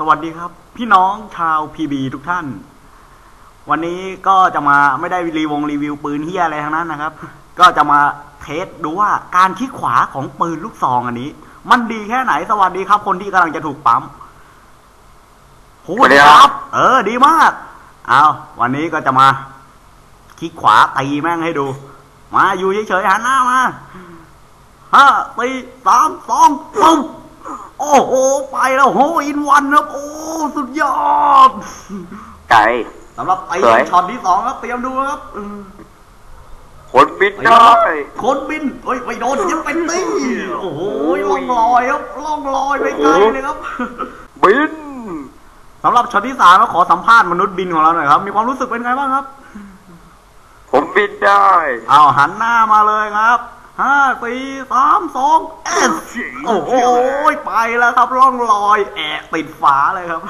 สวัสดีครับ พี่น้องชาวพีบีทุกท่าน วันนี้ก็จะมาไม่ได้รีวงรีวิวปืนเฮียอะไรทั้งนั้นนะครับ ก็จะมาเทสดูว่าการคลิกขวาของปืนลูกซองอันนี้ มันดีแค่ไหนสวัสดีครับ คนที่กำลังจะถูกปั๊มโหสวัสดีครับ เออ ดีมากเอาวันนี้ก็จะมาคลิกขวาตีแม่งให้ดู มาอยู่เฉยๆหันหน้ามาห้าสี่สามสองปุ๊บ โอ้โห ไปแล้วโหอินวันครับ โอ้สุดยอด ไก่ สำหรับตีสวย ช็อตที่สองครับ เตรียมดูครับเออคนบินไปได้คนบินเฮ้ยไปโดนยังเป็นตีโอ้โหล่องลอยครับล่องลอยไปไกลเลยครับ บิน สำหรับช็อตที่สามก็ขอสัมภาษณ์มนุษย์บินของเราหน่อยครับ มีความรู้สึกเป็นไงบ้างครับผมบินได้เอาหันหน้ามาเลยครับ ห้าสี่สามสองเอสโอ้โหไปแล้วครับล่องลอย แอะติดฝาเลยครับ